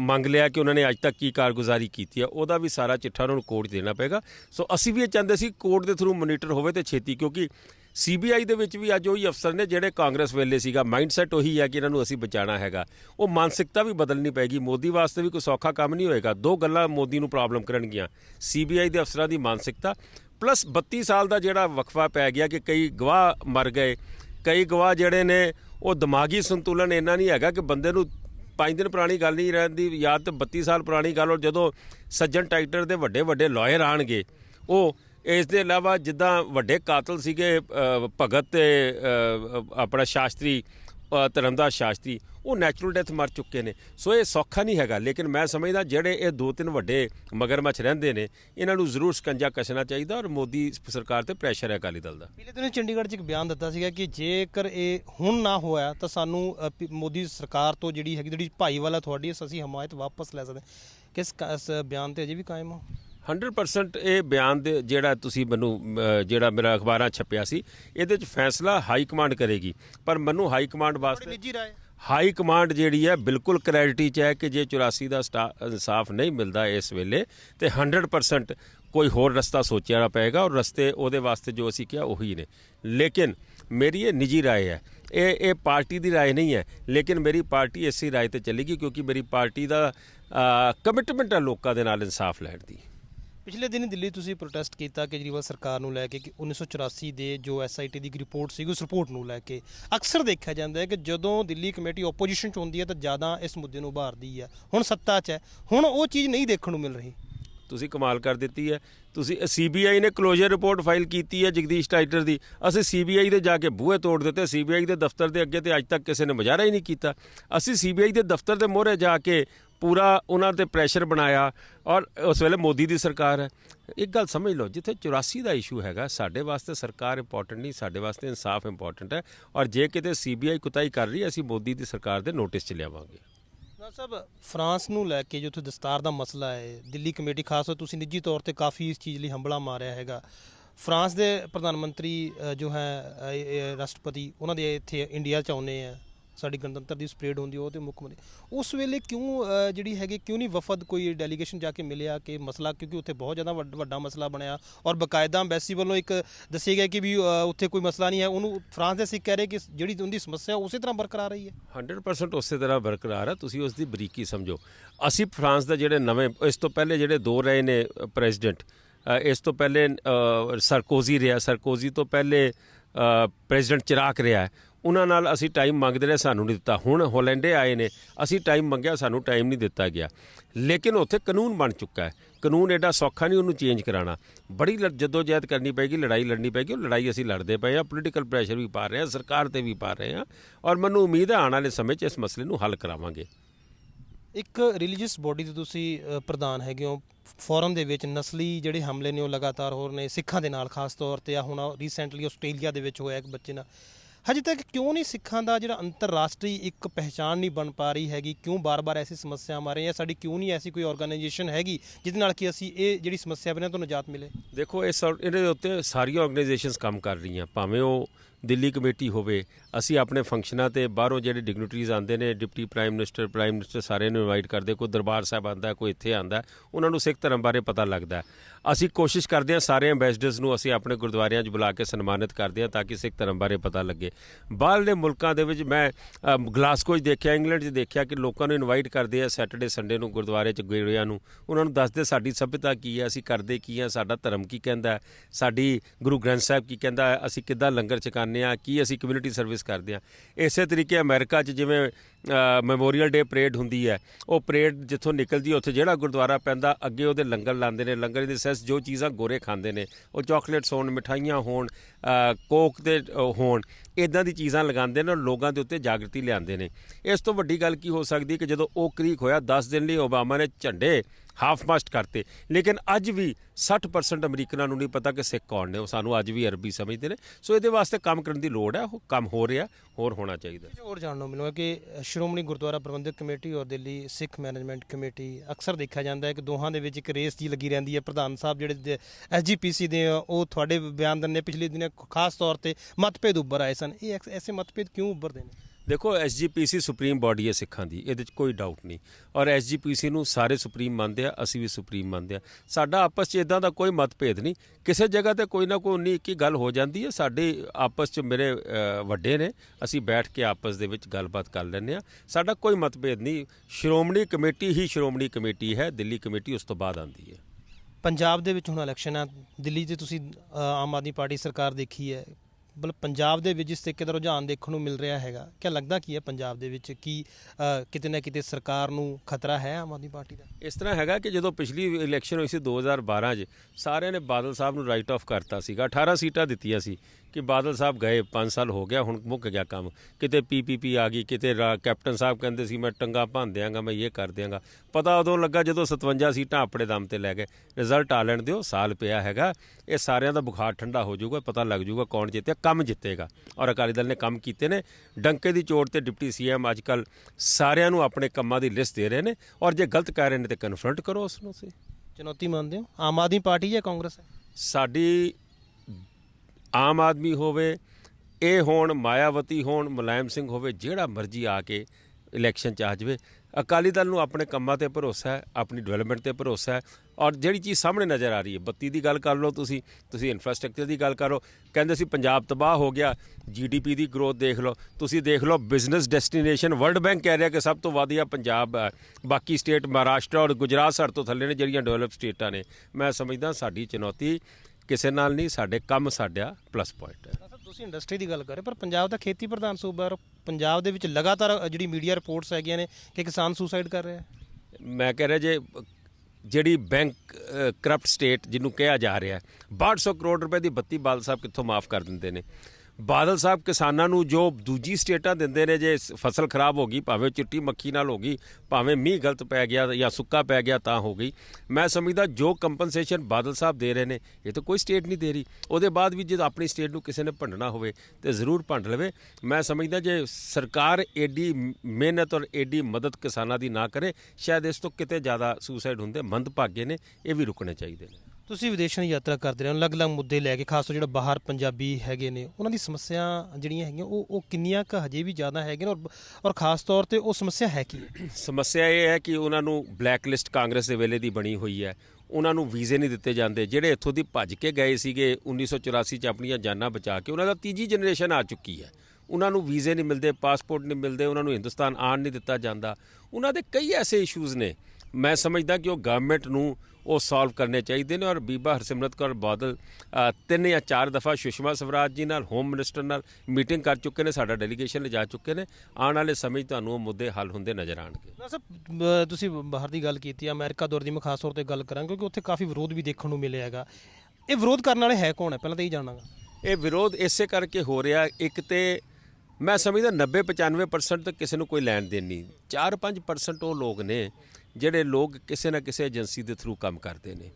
ਮੰਗ ਲਿਆ ਕਿ ਉਹਨਾਂ ਨੇ ਅੱਜ ਤੱਕ ਕੀ ਕਾਰਗੁਜ਼ਾਰੀ ਕੀਤੀ ਹੈ ਉਹਦਾ ਵੀ ਸਾਰਾ ਚਿੱਠਾ ਉਹਨਾਂ ਨੂੰ ਕੋਰਟ ਦੇਣਾ ਪਏਗਾ। ਸੋ ਅਸੀਂ ਵੀ ਇਹ ਚਾਹੁੰਦੇ ਸੀ ਕੋਰਟ ਦੇ ਥਰੂ ਮੋਨੀਟਰ ਹੋਵੇ ਤੇ ਛੇਤੀ ਕਿਉਂਕਿ ਸੀਬੀਆਈ ਦੇ ਵਿੱਚ ਵੀ ਅੱਜ ਉਹੀ ਅਫਸਰ ਨੇ ਜਿਹੜੇ ਕਾਂਗਰਸ ਵੇਲੇ ਸੀਗਾ। ਮਾਈਂਡਸੈਟ ਉਹੀ ਹੈ ਕਿ ਇਹਨਾਂ ਨੂੰ ਅਸੀਂ ਬਚਾਉਣਾ ਹੈਗਾ। ਉਹ ਮਾਨਸਿਕਤਾ ਵੀ ਬਦਲਣੀ ਪੈਗੀ ਮੋਦੀ ਵਾਸਤੇ ਵੀ ਕੋਈ ਸੌਖਾ ਕੰਮ ਨਹੀਂ ਹੋਏਗਾ। ਦੋ ਗੱਲਾਂ ਮੋਦੀ ਨੂੰ ਪ੍ਰੋਬਲਮ ਕਰਨਗੀਆਂ। ਸੀਬੀਆਈ ਦੇ ਅਫਸਰਾਂ ਦੀ ਮਾਨਸਿਕਤਾ। ਪਲੱਸ 32 ਸਾਲ ਦਾ ਜਿਹੜਾ ਵਕਫਾ ਪੈ ਗਿਆ ਕਿ ਕਈ ਗਵਾਹ ਮਰ ਗਏ। ਕਈ ਗਵਾਹ ਜਿਹੜੇ ਨੇ, ਉਹ ਦਿਮਾਗੀ ਸੰਤੁਲਨ ਇੰਨਾ ਨਹੀਂ ਹੈਗਾ ਕਿ ਬੰਦੇ ਨੂੰ ਪੰਜ ਦਿਨ ਪੁਰਾਣੀ ਗੱਲ ਨਹੀਂ ਰਹਿੰਦੀ ਯਾਦ ਤੇ 32 ਸਾਲ ਪੁਰਾਣੀ ਗੱਲ। ਔਰ ਜਦੋਂ ਸੱਜਣ ਟਾਈਟਰ ਦੇ ਵੱਡੇ ਵੱਡੇ ਲਾਇਰ ਆਣਗੇ, ਉਹ ਇਸ ਦੇ ਇਲਾਵਾ ਜਿੱਦਾਂ ਵੱਡੇ ਕਾਤਲ ਸੀਗੇ ਭਗਤ ਤੇ ਆਪਣਾ ਸ਼ਾਸਤਰੀ ਧਰਮਦਾਸ ਸ਼ਾਸਤਰੀ, ਉਹ ਨੈਚੁਰਲ ਡੈਥ ਮਰ ਚੁੱਕੇ ਨੇ। ਸੋ ਇਹ ਸੌਖਾ ਨਹੀਂ ਹੈਗਾ, ਲੇਕਿਨ ਮੈਂ ਸਮਝਦਾ ਜਿਹੜੇ ਇਹ ਦੋ ਤਿੰਨ ਵੱਡੇ ਮਗਰਮੱਛ ਰਹਿੰਦੇ ਨੇ, ਇਹਨਾਂ ਨੂੰ ਜ਼ਰੂਰ ਸਕੰਜਾ ਕੱਸਣਾ ਚਾਹੀਦਾ ਔਰ ਮੋਦੀ ਸਰਕਾਰ ਤੇ ਪ੍ਰੈਸ਼ਰ ਹੈ ਅਕਾਲੀ ਦਲ ਦਾ। ਪਿਛਲੇ ਦਿਨ ਚੰਡੀਗੜ੍ਹ 'ਚ ਇੱਕ ਬਿਆਨ ਦਿੱਤਾ ਸੀਗਾ ਕਿ ਜੇਕਰ ਇਹ ਹੁਣ ਨਾ ਹੋਇਆ, ਤਾਂ ਸਾਨੂੰ ਮੋਦੀ ਸਰਕਾਰ ਤੋਂ ਜਿਹੜੀ ਹੈਗੀ, ਜਿਹੜੀ ਭਾਈਵਾਲਾ ਤੁਹਾਡੀ ਅਸੀਂ ਹਮਾਇਤ ਵਾਪਸ ਲੈ ਸਕਦੇ ਹਾਂ। ਕਿਸ ਕ- ਇਸ ਬਿਆਨ ਤੇ ਅਜੇ ਵੀ ਕਾਇਮ ਹੋ? 100% ਇਹ ਬਿਆਨ ਦੇ ਜਿਹੜਾ ਤੁਸੀਂ ਮੈਨੂੰ ਜਿਹੜਾ ਮੇਰਾ ਅਖਬਾਰਾਂ ਛਪਿਆ ਸੀ ਇਹਦੇ ਚ ਫੈਸਲਾ ਹਾਈ ਕਮਾਂਡ ਕਰੇਗੀ। ਪਰ ਮੈਨੂੰ ਹਾਈ ਕਮਾਂਡ ਵਾਸਤੇ ਨਿੱਜੀ ਰਾਏ ਹਾਈ ਕਮਾਂਡ ਜਿਹੜੀ ਹੈ ਬਿਲਕੁਲ ਕਲੈਰਿਟੀ ਚ ਹੈ ਕਿ ਜੇ 84 ਦਾ ਇਨਸਾਫ ਨਹੀਂ ਮਿਲਦਾ ਇਸ ਵੇਲੇ ਤੇ 100% ਕੋਈ ਹੋਰ ਰਸਤਾ ਸੋਚਣਾ ਪਏਗਾ ਔਰ ਰਸਤੇ ਉਹਦੇ ਵਾਸਤੇ ਜੋ ਅਸੀਂ ਕਿਹਾ ਉਹੀ ਨੇ। ਲੇਕਿਨ ਮੇਰੀ ਇਹ ਨਿੱਜੀ ਰਾਏ ਹੈ। ਇਹ ਇਹ ਪਾਰਟੀ ਦੀ ਰਾਏ ਨਹੀਂ ਹੈ ਲੇਕਿਨ ਮੇਰੀ ਪਾਰਟੀ ਇਸੇ ਰਾਏ ਤੇ ਚੱਲੇਗੀ ਕਿਉਂਕਿ ਮੇਰੀ ਪਾਰਟੀ ਦਾ ਕਮਿਟਮੈਂਟ ਹੈ ਲੋਕਾਂ ਦੇ ਨਾਲ ਇਨਸਾਫ ਲੈਣ ਦੀ। ਪਿਛਲੇ ਦਿਨੀ ਦਿੱਲੀ ਤੁਸੀਂ ਪ੍ਰੋਟੈਸਟ ਕੀਤਾ ਕੇਜਰੀਵਾਲ ਸਰਕਾਰ ਨੂੰ ਲੈ ਕੇ ਕਿ 1984 ਦੇ ਜੋ ਐਸਆਈਟੀ ਦੀ ਰਿਪੋਰਟ ਸੀ ਉਸ ਰਿਪੋਰਟ ਨੂੰ ਲੈ ਕੇ ਅਕਸਰ ਦੇਖਿਆ ਜਾਂਦਾ ਹੈ ਕਿ ਜਦੋਂ ਦਿੱਲੀ ਕਮੇਟੀ ਆਪੋਜੀਸ਼ਨ ਚ ਹੁੰਦੀ ਹੈ ਤਾਂ ਜ਼ਿਆਦਾ ਇਸ ਮੁੱਦੇ ਨੂੰ ਉਭਾਰਦੀ ਹੈ। ਹੁਣ ਸੱਤਾ 'ਚ ਹੈ। ਹੁਣ ਉਹ ਚੀਜ਼ ਨਹੀਂ ਦੇਖਣ ਨੂੰ ਮਿਲ ਰਹੀ। ਤੁਸੀਂ ਕਮਾਲ ਕਰ ਦਿੱਤੀ ਹੈ। ਤੁਸੀਂ ਸੀਬੀਆਈ ਨੇ ਕਲੋਜ਼ਰ ਰਿਪੋਰਟ ਫਾਈਲ ਕੀਤੀ ਹੈ ਜਗਦੀਸ਼ ਟਾਈਟਰ ਦੀ। ਅਸੀਂ ਸੀਬੀਆਈ ਦੇ ਜਾ ਕੇ ਬੂਹੇ ਤੋੜ ਦਿੱਤੇ। ਸੀਬੀਆਈ ਦੇ ਦਫ਼ਤਰ ਦੇ ਅੱਗੇ ਤੇ ਅੱਜ ਤੱਕ ਕਿਸੇ ਨੇ ਮੁਜ਼ਾਹਰਾ ਹੀ ਨਹੀਂ ਕੀਤਾ। ਅਸੀਂ ਸੀਬੀਆਈ ਦੇ ਦਫ਼ਤਰ ਦੇ ਮੋਹਰੇ ਜਾ ਕੇ ਪੂਰਾ ਉਹਨਾਂ ਤੇ ਪ੍ਰੈਸ਼ਰ ਬਣਾਇਆ ਔਰ ਉਸ ਵੇਲੇ ਮੋਦੀ ਦੀ ਸਰਕਾਰ ਹੈ। ਇੱਕ ਗੱਲ ਸਮਝ ਲਓ, ਜਿੱਥੇ 84 ਦਾ ਇਸ਼ੂ ਹੈਗਾ, ਸਾਡੇ ਵਾਸਤੇ ਸਰਕਾਰ ਇੰਪੋਰਟੈਂਟ ਨਹੀਂ, ਸਾਡੇ ਵਾਸਤੇ ਇਨਸਾਫ ਇੰਪੋਰਟੈਂਟ ਹੈ ਔਰ ਜੇ ਕਿਤੇ ਸੀਬੀਆਈ ਕੁਤਾਈ ਕਰ ਰਹੀ ਅਸੀਂ ਮੋਦੀ ਦੀ ਸਰਕਾਰ ਦੇ ਨੋਟਿਸ 'ਚ ਲਿਆਵਾਂਗੇ। ਡਾਕਟਰ ਸਾਹਿਬ, ਫਰਾਂਸ ਨੂੰ ਲੈ ਕੇ ਜੋ ਉੱਥੇ ਦਸਤਾਰ ਦਾ ਮਸਲਾ ਹੈ, ਦਿੱਲੀ ਕਮੇਟੀ ਖਾਸ ਤੌਰ ਤੁਸੀਂ ਨਿੱਜੀ ਤੌਰ ਤੇ ਕਾਫੀ ਇਸ ਚੀਜ਼ ਲਈ ਹੰਬਲਾ ਮਾਰਿਆ ਹੈਗਾ। ਫਰਾਂਸ ਦੇ ਪ੍ਰਧਾਨ ਮੰਤਰੀ ਜੋ ਹੈ ਰਾਸ਼ਟਰਪਤੀ, ਉਹਨਾਂ ਦੇ ਇੱਥੇ ਇੰਡੀਆ ਚ ਆਉਨੇ ਆ। ਸਾਡੀ ਗਣਤੰਤਰ ਦੀ ਪਰੇਡ ਹੁੰਦੀ, ਉਹ ਤੇ ਮੁੱਖ ਮੰਤਰੀ। ਉਸ ਵੇਲੇ ਕਿਉਂ ਜਿਹੜੀ ਹੈਗੀ, ਕਿਉਂ ਨਹੀਂ ਵਫਦ ਕੋਈ ਡੈਲੀਗੇਸ਼ਨ ਜਾ ਕੇ ਮਿਲਿਆ ਕਿ ਮਸਲਾ, ਕਿਉਂਕਿ ਉੱਥੇ ਬਹੁਤ ਜ਼ਿਆਦਾ ਵੱਡ- ਵੱਡਾ ਮਸਲਾ ਬਣਿਆ ਔਰ ਬਕਾਇਦਾ ਐਮਬੈਸੀ ਵੱਲੋਂ ਇੱਕ ਦੱਸਿਆ ਗਿਆ ਕਿ ਵੀ ਉੱਥੇ ਕੋਈ ਮਸਲਾ ਨਹੀਂ ਹੈ। ਉਹਨੂੰ ਫਰਾਂਸ ਦੇ ਸਿੱਖ ਕਹਿ ਰਹੇ ਕਿ ਜਿਹੜੀ ਉਹਦੀ ਸਮੱਸਿਆ ਉਸੇ ਤਰ੍ਹਾਂ ਬਰਕਰਾਰ ਰਹੀ ਹੈ। 100% ਉਸੇ ਤਰ੍ਹਾਂ ਬਰਕਰਾਰ ਹੈ। ਤੁਸੀਂ ਉਸ ਦੀ ਬਰੀਕੀ ਸਮਝੋ। ਅਸੀਂ ਫਰਾਂਸ ਦਾ ਜਿਹੜੇ ਨਵੇਂ, ਇਸ ਤੋਂ ਪਹਿਲੇ ਜਿਹੜੇ ਦੋ ਰਹੇ ਨੇ ਪ੍ਰੈਜ਼ੀਡੈਂਟ ਇਸ ਤੋਂ ਪਹਿਲੇ ਸਰਕੋਜ਼ੀ ਰਿਹਾ। ਸਰਕੋਜ਼ੀ ਤੋਂ ਪਹਿਲੇ ਪ੍ਰੈਜ਼ੀਡੈਂਟ ਚਿਰਾਕ ਰਿਹਾ ਉਹਨਾਂ ਨਾਲ ਅਸੀਂ ਟਾਈਮ ਮੰਗਦੇ ਰਹੇ, ਸਾਨੂੰ ਨਹੀਂ ਦਿੱਤਾ। ਹੁਣ ਹੋਲੈਂਡੇ ਆਏ ਨੇ, ਅਸੀਂ ਟਾਈਮ ਮੰਗਿਆ, ਸਾਨੂੰ ਟਾਈਮ ਨਹੀਂ ਦਿੱਤਾ ਗਿਆ। ਲੇਕਿਨ ਉੱਥੇ ਕਾਨੂੰਨ ਬਣ ਚੁੱਕਾ ਹੈ। ਕਾਨੂੰਨ ਐਡਾ ਸੌਖਾ ਨਹੀਂ, ਉਹਨੂੰ ਚੇਂਜ ਕਰਾਉਣਾ। ਬੜੀ ਲ- ਜਦੋਜਹਿਦ ਕਰਨੀ ਪਏਗੀ, ਲੜਾਈ ਲੜਨੀ ਪਏਗੀ, ਉਹ ਲੜਾਈ ਅਸੀਂ ਲੜਦੇ ਪਏ ਹਾਂ ਪੋਲੀਟੀਕਲ ਪ੍ਰੈਸ਼ਰ ਵੀ ਪਾ ਰਹੇ ਹਾਂ, ਸਰਕਾਰ ਤੇ ਵੀ ਪਾ ਰਹੇ ਹਾਂ। ਔਰ ਮੈਨੂੰ ਉਮੀਦ ਹੈ, ਆਉਣ ਵਾਲੇ ਸਮੇਂ 'ਚ ਇਸ ਮਸਲੇ ਨੂੰ ਹੱਲ ਕਰਾਵਾਂਗੇ। ਇੱਕ ਰਿਲੀਜੀਅਸ ਬੋਡੀ ਦੇ ਤੁਸੀਂ ਪ੍ਰਧਾਨ ਹੈਗੇ ਹੋ। ਫੋਰਮ ਦੇ ਵਿੱਚ ਨਸਲੀ ਜਿਹੜੇ ਹਮਲੇ ਨੇ, ਉਹ ਲਗਾਤਾਰ ਹੋ ਰਹੇ ਨੇ ਸਿੱਖਾਂ ਦੇ ਨਾਲ, ਖਾਸ ਤੌਰ ਤੇ ਆ ਹੁਣ ਰੀਸੈਂਟਲੀ ਆਸਟ੍ਰੇਲੀਆ ਦੇ ਵਿੱਚ ਹੋਇਆ ਇੱਕ ਬੱਚੇ ਨਾਲ। ਹਜੇ ਤੱਕ ਕਿਉਂ ਨਹੀਂ ਸਿੱਖਾਂ ਦਾ ਜਿਹੜਾ ਅੰਤਰਰਾਸ਼ਟਰੀ ਇੱਕ ਪਹਿਚਾਨ ਨਹੀਂ ਬਣ ਪਾ ਰਹੀ ਹੈਗੀ? ਕਿਉਂ ਬਾਰ-ਬਾਰ ਐਸੀ ਸਮੱਸਿਆਵਾਂ ਆ ਰਹੀਆਂ? ਸਾਡੀ ਕਿਉਂ ਨਹੀਂ ਐਸੀ ਕੋਈ ਆਰਗੇਨਾਈਜੇਸ਼ਨ ਹੈਗੀ ਜਿਹਦੇ ਨਾਲ ਕਿ ਅਸੀਂ ਇਹ ਜਿਹੜੀ ਸਮੱਸਿਆ ਬਣੇ ਤੋਂ ਨਿਜਾਤ ਮਿਲੇ? ਦੇਖੋ ਇਸ ਇਹਦੇ ਦੇ ਉੱਤੇ ਸਾਰੀਆਂ ਆਰਗੇਨਾਈਜੇਸ਼ਨਸ ਕੰਮ ਕਰ ਰਹੀਆਂ। ਭਾਵੇਂ ਉਹ ਦਿੱਲੀ ਕਮੇਟੀ ਹੋਵੇ ਅਸੀਂ ਆਪਣੇ ਫੰਕਸ਼ਨਾਂ ਤੇ ਬਾਹਰੋਂ ਜਿਹੜੇ ਡਿਗਨਿਟਰੀਜ਼ ਆਉਂਦੇ ਨੇ deputy prime minister prime minister ਸਾਰਿਆਂ ਨੂੰ ਇਨਵਾਈਟ ਕਰਦੇ ਕੋਈ ਦਰਬਾਰ ਸਾਹਿਬ ਆਉਂਦਾ ਕੋਈ ਇੱਥੇ ਆਉਂਦਾ ਉਹਨਾਂ ਨੂੰ ਸਿੱਖ ਧਰਮ ਬਾਰੇ ਪਤਾ ਲੱਗਦਾ ਅਸੀਂ ਕੋਸ਼ਿਸ਼ ਕਰਦੇ ਹਾਂ ਸਾਰੇ ਐਮਬੈਸਡਰਸ ਨੂੰ ਅਸੀਂ ਆਪਣੇ ਗੁਰਦੁਆਰਿਆਂ 'ਚ ਬੁਲਾ ਕੇ ਸਨਮਾਨਿਤ ਕਰਦੇ ਹਾਂ ਤਾਂ ਕਿ ਸਿੱਖ ਧਰਮ ਬਾਰੇ ਪਤਾ ਲੱਗੇ। ਬਾਹਰਲੇ ਮੁਲਕਾਂ ਦੇ ਵਿੱਚ ਮੈਂ ਅਮ, ਗਲਾਸਗੋ 'ਚ ਦੇਖਿਆ ਇੰਗਲੈਂਡ 'ਚ ਦੇਖਿਆ ਕਿ ਲੋਕਾਂ ਨੂੰ ਇਨਵਾਈਟ ਕਰਦੇ ਆ ਸੈਟਰਡੇ ਸੰਡੇ ਨੂੰ ਗੁਰਦੁਆਰੇ 'ਚ ਗੇੜਿਆਂ ਨੂੰ। ਉਹਨਾਂ ਨੂੰ ਦੱਸਦੇ ਸਾਡੀ ਸਭਿਅਤਾ ਕੀ ਹੈ ਅਸੀਂ ਕਰਦੇ ਕੀ ਹੈ ਸਾਡਾ ਧਰਮ ਕੀ ਕਹਿੰਦਾ ਸਾਡੀ ਗੁਰੂ ਗ੍ਰੰਥ ਸਾਹਿਬ ਕੀ ਕਹਿੰਦਾ ਅਸੀਂ ਕਿੱਦਾਂ ਲੰਗਰ ਛਕਾਉਂਦੇ ਆ ਕੀ ਅਸੀਂ ਕਮਿਊਨਿਟੀ ਸਰਵਿਸ ਕਰਦੇ ਆ। ਇਸੇ ਤਰੀਕੇ ਅਮਰੀਕਾ 'ਚ ਜਿਵੇਂ ਮੈਮੋਰੀਅਲ ਡੇ ਪਰੇਡ ਹੁੰਦੀ ਹੈ, ਉਹ ਪਰੇਡ ਜਿੱਥੋਂ ਨਿਕਲਦੀ ਉੱਥੇ ਜਿਹੜਾ ਗੁਰਦੁਆਰਾ ਪੈਂਦਾ, ਅੱਗੇ ਉਹਦੇ ਲੰਗਰ ਲਾਉਂਦੇ ਨੇ। ਲੰਗਰ ਦੀ ਸੈਸ ਜੋ ਚੀਜ਼ਾਂ ਗੋਰੇ ਖਾਂਦੇ ਨੇ, ਉਹ ਚਾਕਲੇਟਸ ਹੋਣ, ਮਿਠਾਈਆਂ ਹੋਣ ਕੋਕ ਦੇ ਹੋਣ ਇਦਾਂ ਦੀ ਚੀਜ਼ਾਂ ਲਗਾਉਂਦੇ ਨੇ ਔਰ ਲੋਕਾਂ ਦੇ ਉੱਤੇ ਜਾਗਰਤੀ ਲਿਆਉਂਦੇ ਨੇ। ਇਸ ਤੋਂ ਵੱਡੀ ਗੱਲ ਕੀ ਹੋ ਸਕਦੀ ਕਿ ਜਦੋਂ ਉਹ ਕ੍ਰੀਕ ਹੋਇਆ 10 ਦਿਨ ਲਈ ਓਬਾਮਾ ਨੇ ਝੰਡੇ ਹਾਫ ਮਾਸਟ ਕਰਤੇ। ਲੇਕਿਨ ਅੱਜ ਵੀ 60% ਅਮਰੀਕਨਾਂ ਨੂੰ ਨਹੀਂ ਪਤਾ ਕਿ ਸਿੱਖ ਕੌਣ ਨੇ। ਉਹ ਸਾਨੂੰ ਅੱਜ ਵੀ ਅਰਬੀ ਸਮਝਦੇ ਨੇ। ਸੋ ਇਹਦੇ ਵਾਸਤੇ ਕੰਮ ਕਰਨ ਦੀ ਲੋੜ ਹੈ। ਉਹ ਕੰਮ ਹੋ ਰਿਹਾ, ਹੋਰ ਹੋਣਾ ਚਾਹੀਦਾ। ਹੋਰ ਜਾਣਨ ਨੂੰ ਮਿਲਿਆ ਕਿ ਸ਼੍ਰੋਮਣੀ ਗੁਰਦੁਆਰਾ ਪ੍ਰਬੰਧਕ ਕਮੇਟੀ ਔਰ ਦਿੱਲੀ ਸਿੱਖ ਮੈਨੇਜਮੈਂਟ ਕਮੇਟੀ ਅਕਸਰ ਦੇਖਿਆ ਜਾਂਦਾ ਹੈ ਕਿ ਦੋਹਾਂ ਦੇ ਵਿੱਚ ਇੱਕ ਰੇਸ ਜੀ ਲੱਗੀ ਰਹਿੰਦੀ ਹੈ। ਪ੍ਰਧਾਨ ਸਾਹਿਬ ਜਿਹੜੇ ਐਸਜੀਪੀਸੀ ਦੇ ਉਹ ਤੁਹਾਡੇ ਬਿਆਨ ਦਿੰਦੇ ਪਿਛਲੇ ਦਿਨ ਖਾਸ ਤੌਰ ਤੇ ਮਤਭੇਦ ਉੱਭਰ ਆਏ ਸਨ। ਇਹ ਐਸੇ ਮਤਭੇਦ ਕਿਉਂ ਉੱਭਰਦੇ ਨੇ? ਦੇਖੋ ਐਸਜੀਪੀਸੀ ਸੁਪਰੀਮ ਬਾਡੀ ਹੈ ਸਿੱਖਾਂ ਦੀ, ਇਹਦੇ 'ਚ ਕੋਈ ਡਾਊਟ ਨਹੀਂ। ਔਰ ਐਸਜੀਪੀਸੀ ਨੂੰ ਸਾਰੇ ਸੁਪਰੀਮ ਮੰਨਦੇ ਆ, ਅਸੀਂ ਵੀ ਸੁਪਰੀਮ ਮੰਨਦੇ ਆ। ਸਾਡਾ ਆਪਸ 'ਚ ਇਦਾਂ ਦਾ ਕੋਈ ਮਤਭੇਦ ਨਹੀਂ। ਕਿਸੇ ਜਗ੍ਹਾ ਤੇ ਕੋਈ ਨਾ ਕੋਈ ਉਨੀ ਇੱਕੀ ਗੱਲ ਹੋ ਜਾਂਦੀ ਹੈ। ਸਾਡੇ ਆਪਸ 'ਚ ਮੇਰੇ ਵੱਡੇ ਨੇ, ਅਸੀਂ ਬੈਠ ਕੇ ਆਪਸ ਦੇ ਵਿੱਚ ਗੱਲਬਾਤ ਕਰ ਲੈਂਦੇ ਆ। ਸਾਡਾ ਕੋਈ ਮਤਭੇਦ ਨਹੀਂ। ਸ਼੍ਰੋਮਣੀ ਕਮੇਟੀ ਹੀ ਸ਼੍ਰੋਮਣੀ ਕਮੇਟੀ ਹੈ, ਦਿੱਲੀ ਕਮੇਟੀ ਉਸ ਤੋਂ ਬਾਅਦ ਆਉਂਦੀ ਹੈ। ਪੰਜਾਬ ਦੇ ਵਿੱਚ ਹੁਣ ਇਲੈਕਸ਼ਨ ਆ। ਦਿੱਲੀ 'ਚ ਤੁਸੀਂ ਆਮ ਆਦਮੀ ਪਾਰਟੀ ਸਰਕਾਰ ਦੇਖੀ ਹੈ। ਮਤਲਬ ਪੰਜਾਬ ਦੇ ਵਿੱਚ ਜਿਸ ਤਰੀਕੇ ਦਾ ਰੁਝਾਨ ਦੇਖਣ ਨੂੰ ਮਿਲ ਰਿਹਾ ਹੈਗਾ ਕੀ ਲੱਗਦਾ ਕੀ ਹੈ ਪੰਜਾਬ ਦੇ ਵਿੱਚ? ਕੀ ਅ, ਕਿਤੇ ਨਾ ਕਿਤੇ ਸਰਕਾਰ ਨੂੰ ਖਤਰਾ ਹੈ ਆਮ ਆਦਮੀ ਪਾਰਟੀ ਦਾ? ਇਸ ਤਰ੍ਹਾਂ ਹੈਗਾ ਕਿ ਜਦੋਂ ਪਿਛਲੀ ਇਲੈਕਸ਼ਨ ਹੋਈ ਸੀ 2012 'ਚ ਸਾਰਿਆਂ ਨੇ ਬਾਦਲ ਸਾਹਿਬ ਨੂੰ ਰਾਈਟ ਆਫ ਕਰਤਾ ਸੀਗਾ 18 ਸੀਟਾਂ ਦਿੱਤੀਆਂ ਸੀ। ਕਿ ਬਾਦਲ ਸਾਹਿਬ ਗਏ 5 ਸਾਲ ਹੋ ਗਿਆ ਹੁਣ ਮੁੱਕ ਗਿਆ ਕੰਮ। ਕਿਤੇ ਪੀਪੀਪੀ ਆ ਗਈ ਕਿਤੇ ਕੈਪਟਨ ਸਾਹਿਬ ਕਹਿੰਦੇ ਸੀ ਮੈਂ ਟੰਗਾ ਭੰਨ ਦਿਆਂਗਾ ਮੈਂ ਇਹ ਕਰ ਦਿਆਂਗਾ। ਪਤਾ ਉਦੋਂ ਲੱਗਾ ਜਦੋਂ 57 ਸੀਟਾਂ ਆਪਣੇ ਦਮ ਤੇ ਲੈ ਗਏ। ਰਿਜ਼ਲਟ ਆ ਲੈਣ ਦਿਓ ਸਾਲ ਪਿਆ ਹੈਗਾ। ਇਹ ਸਾਰਿਆਂ ਦਾ ਬੁਖਾਰ ਠੰਡਾ ਹੋ ਜਾਊਗਾ ਪਤਾ ਲੱਗ ਜਾਊਗਾ ਕੌਣ ਜਿੱਤਿਆ ਕੰਮ ਜਿੱਤੇਗਾ। ਔਰ ਅਕਾਲੀ ਦਲ ਨੇ ਕੰਮ ਕੀਤੇ ਨੇ। ਡੰਕੇ ਦੀ ਚੋਟ ਤੇ ਡਿਪਟੀ ਸੀਐਮ ਅੱਜਕੱਲ ਸਾਰਿਆਂ ਨੂੰ ਆਪਣੇ ਕੰਮਾਂ ਦੀ ਲਿਸਟ ਦੇ ਰਹੇ ਨੇ। ਔਰ ਜੇ ਗਲਤ ਕਰ ਰਹੇ ਨੇ ਤੇ ਕਨਫਰੰਟ ਕਰੋ ਉਸ ਨੂੰ ਤੁਸੀਂ। ਚੁਣੌਤੀ ਮੰਨਦੇ ਹੋ? ਆਮ ਆਦਮੀ ਪਾਰਟੀ ਜਾਂ ਕਾਂਗਰਸ ਹੈ? ਸਾਡੀ ਆਮ ਆਦਮੀ ਹੋਵੇ, ਇਹ ਹੋਣ, ਮਾਇਆਵਤੀ ਹੋਣ, ਮੁਲਾਇਮ ਸਿੰਘ ਹੋਵੇ, ਜਿਹੜਾ ਮਰਜ਼ੀ ਆ ਕੇ ਇਲੈਕਸ਼ਨ ਚ ਆ ਜਾਵੇ, ਅਕਾਲੀ ਦਲ ਨੂੰ ਆਪਣੇ ਕੰਮਾਂ ਤੇ ਭਰੋਸਾ ਹੈ, ਆਪਣੀ ਡਿਵੈਲਪਮੈਂਟ ਤੇ ਭਰੋਸਾ ਹੈ, ਔਰ ਜਿਹੜੀ ਚੀਜ਼ ਸਾਹਮਣੇ ਨਜ਼ਰ ਆ ਰਹੀ ਹੈ, ਬੱਤੀ ਦੀ ਗੱਲ ਕਰ ਲਓ ਤੁਸੀਂ ਤੁਸੀਂ ਇਨਫਰਾਸਟ੍ਰਕਚਰ ਦੀ ਗੱਲ ਕਰੋ, ਕਹਿੰਦੇ ਸੀ ਪੰਜਾਬ ਤਬਾਹ ਹੋ ਗਿਆ ਜੀਡੀਪੀ ਦੀ ਗਰੋਥ ਦੇਖ ਲਓ, ਤੁਸੀਂ ਦੇਖ ਲਓ ਬਿਜ਼ਨਸ ਡੈਸਟੀਨੇਸ਼ਨ ਵਰਲਡ ਬੈਂਕ ਕਹਿ ਰਿਹਾ ਕਿ ਸਭ ਤੋਂ ਵਧੀਆ ਪੰਜਾਬ ਹੈ, ਬਾਕੀ ਸਟੇਟ ਮਹਾਰਾਸ਼ਟਰ ਔਰ ਗੁਜਰਾਤ ਸਾਡੇ ਤੋਂ ਥੱਲੇ ਨੇ, ਜਿਹੜੀਆਂ ਡਿਵੈਲਪ ਸਟੇਟਾਂ ਨੇ, ਮੈਂ ਸਮਝਦਾ ਸਾਡੀ ਚੁਣੌਤੀ ਕਿਸੇ ਨਾਲ ਨਹੀਂ ਸਾਡੇ ਕੰਮ ਸਾਡਾ ਪਲੱਸ ਪੁਆਇੰਟ ਹੈ। ਸਰ ਤੁਸੀਂ ਇੰਡਸਟਰੀ ਦੀ ਗੱਲ ਕਰ ਰਹੇ ਪਰ ਪੰਜਾਬ ਦਾ ਖੇਤੀ ਪ੍ਰਧਾਨ ਸੂਬਾ ਹੈ ਪੰਜਾਬ ਦੇ ਵਿੱਚ ਲਗਾਤਾਰ ਜਿਹੜੀ ਮੀਡੀਆ ਰਿਪੋਰਟਸ ਹੈਗੀਆਂ ਨੇ ਕਿ ਕਿਸਾਨ ਸੁਸਾਈਡ ਕਰ ਰਿਹਾ ਮੈਂ ਕਹਿ ਰਿਹਾ ਜੇ ਜਿਹੜੀ ਬੈਂਕ ਕਰਪਟ ਸਟੇਟ ਜਿਹਨੂੰ ਕਿਹਾ ਜਾ ਰਿਹਾ ਹੈ 6200 ਕਰੋੜ ਰੁਪਏ ਦੀ ਬੱਤੀ ਬਾਦਲ ਸਾਹਿਬ ਕਿੱਥੋਂ ਮਾਫ ਕਰ ਦਿੰਦੇ ਨੇ? ਬਾਦਲ ਸਾਹਿਬ ਕਿਸਾਨਾਂ ਨੂੰ ਜੋ ਦੂਜੀ ਸਟੇਟਾਂ ਦਿੰਦੇ ਨੇ, ਜੇ ਫਸਲ ਖਰਾਬ ਹੋ ਗਈ, ਭਾਵੇਂ ਚਿੱਟੀ ਮੱਖੀ ਨਾਲ ਹੋ ਗਈ, ਭਾਵੇਂ ਮੀਂਹ ਗਲਤ ਪੈ ਗਿਆ ਜਾਂ ਸੁੱਕਾ ਪੈ ਗਿਆ ਤਾਂ ਹੋ ਗਈ। ਮੈਂ ਸਮਝਦਾ ਜੋ ਕੰਪਨਸੇਸ਼ਨ ਬਾਦਲ ਸਾਹਿਬ ਦੇ ਰਹੇ ਨੇ, ਇਹ ਤਾਂ ਕੋਈ ਸਟੇਟ ਨਹੀਂ ਦੇ ਰਹੀ। ਉਹਦੇ ਬਾਅਦ ਵੀ ਜੇ ਆਪਣੀ ਸਟੇਟ ਨੂੰ ਕਿਸੇ ਨੇ ਭੰਡਣਾ ਹੋਵੇ, ਤੇ ਜ਼ਰੂਰ ਭੰਡ ਲਵੇ। ਮੈਂ ਸਮਝਦਾ ਜੇ ਸਰਕਾਰ ਏਡੀ ਮਿਹਨਤ ਔਰ ਏਡੀ ਮਦਦ ਕਿਸਾਨਾਂ ਦੀ ਨਾ ਕਰੇ, ਸ਼ਾਇਦ ਇਸ ਤੋਂ ਕਿਤੇ ਜ਼ਿਆਦਾ ਸੁਸਾਈਡ ਹੁੰਦੇ ਮੰਦਭਾਗੇ ਨੇ, ਇਹ ਵੀ ਰੁਕਣੇ ਚਾਹੀਦੇ ਨੇ। ਤੁਸੀਂ ਵਿਦੇਸ਼ਾਂ ਦੀ ਯਾਤਰਾ ਕਰਦੇ ਰਹੇ ਹੋ, ਅਲੱਗ-ਅਲੱਗ ਮੁੱਦੇ ਲੈ ਕੇ, ਖਾਸ ਤੌਰ ਜਿਹੜਾ ਬਾਹਰ ਪੰਜਾਬੀ ਹੈਗੇ ਨੇ, ਉਹਨਾਂ ਦੀ ਸਮੱਸਿਆ ਜਿਹੜੀਆਂ ਹੈਗੀਆਂ, ਉਹ ਉਹ ਕਿੰਨੀਆਂ ਕੁ ਹਜੇ ਵੀ ਜ਼ਿਆਦਾ ਹੈਗੇ ਨੇ ਔਰ ਔਰ ਖਾਸ ਤੌਰ ਤੇ ਉਹ ਸਮੱਸਿਆ ਹੈ ਕੀ? ਹੈ ਸਮੱਸਿਆ ਇਹ ਹੈ ਕਿ ਉਹਨਾਂ ਨੂੰ ਬਲੈਕ ਲਿਸਟ ਕਾਂਗਰਸ ਦੇ ਵੇਲੇ ਦੀ ਬਣੀ ਹੋਈ ਹੈ। ਉਹਨਾਂ ਨੂੰ ਵੀਜ਼ੇ ਨਹੀਂ ਦਿੱਤੇ ਜਾਂਦੇ। ਜਿਹੜੇ ਇੱਥੋਂ ਦੀ ਭੱਜ ਕੇ ਗਏ ਸੀਗੇ 1984 ਚ ਆਪਣੀਆਂ ਜਾਨਾਂ ਬਚਾ ਕੇ, ਉਹਨਾਂ ਦਾ ਤੀਜੀ ਜਨਰੇਸ਼ਨ ਆ ਚੁੱਕੀ ਹੈ। ਉਹਨਾਂ ਨੂੰ ਵੀਜ਼ੇ ਨਹੀਂ ਮਿਲਦੇ, ਪਾਸਪੋਰਟ ਨਹੀਂ ਮਿਲਦੇ, ਉਹਨਾਂ ਨੂੰ ਹਿੰਦੁਸਤਾਨ ਆਣ ਨਹੀਂ ਦਿੱਤਾ ਜਾਂਦਾ। ਉਹਨਾਂ ਦੇ ਕਈ ਐਸੇ ਇਸ਼ੂਜ਼ ਨੇ ਮੈਂ ਸਮਝਦਾ ਕਿ ਉਹ ਗਵਰਨਮੈਂਟ ਨੂੰ ਉਹ ਸੋਲਵ ਕਰਨੇ ਚਾਹੀਦੇ ਨੇ ਔਰ ਬੀਬਾ ਹਰਸਿਮਰਤ ਕੌਰ ਬਾਦਲ ਤਿੰਨ ਜਾਂ ਚਾਰ ਦਫਾ ਸੁਸ਼ਮਾ ਸਵਰਾਜ ਜੀ ਨਾਲ ਹੋਮ ਮਿਨਿਸਟਰ ਨਾਲ ਮੀਟਿੰਗ ਕਰ ਚੁੱਕੇ ਨੇ ਸਾਡਾ ਡੈਲੀਗੇਸ਼ਨ ਲਿਜਾ ਚੁੱਕੇ ਨੇ। ਆਉਣ ਵਾਲੇ ਸਮੇਂ ਤੁਹਾਨੂੰ ਉਹ ਮੁੱਦੇ ਹੱਲ ਹੁੰਦੇ ਨਜ਼ਰ ਆਣਗੇ ਤੁਸੀਂ ਬਾਹਰ ਦੀ ਗੱਲ ਕੀਤੀ ਅਮਰੀਕਾ ਦੌਰ ਦੀ ਮੈਂ ਖਾਸ ਤੌਰ ਤੇ ਗੱਲ ਕਰਾਂ ਕਿਉਂਕਿ ਉੱਥੇ ਕਾਫੀ ਵਿਰੋਧ ਵੀ ਦੇਖਣ ਨੂੰ ਮਿਲਿਆ ਹੈਗਾ। ਇਹ ਵਿਰੋਧ ਕਰਨ ਵਾਲੇ ਹੈ ਕੌਣ ਹੈ? ਪਹਿਲਾਂ ਤਾਂ ਇਹ ਜਾਣਾਂਗਾ। ਇਹ ਵਿਰੋਧ ਇਸੇ ਕਰਕੇ ਹੋ ਰਿਹਾ ਇੱਕ ਤੇ ਮੈਂ ਸਮਝਦਾ 90 95% ਤਾਂ ਕਿਸੇ ਨੂੰ ਕੋਈ ਲੈਣ ਦੇਣ ਨਹੀਂ। 4-5% ਉਹ ਲੋਕ ਨੇ ਜਿਹੜੇ ਲੋਕ ਕਿਸੇ ਨਾ ਕਿਸੇ ਏਜੰਸੀ ਦੇ ਥਰੂ ਕੰਮ ਕਰਦੇ ਨੇ।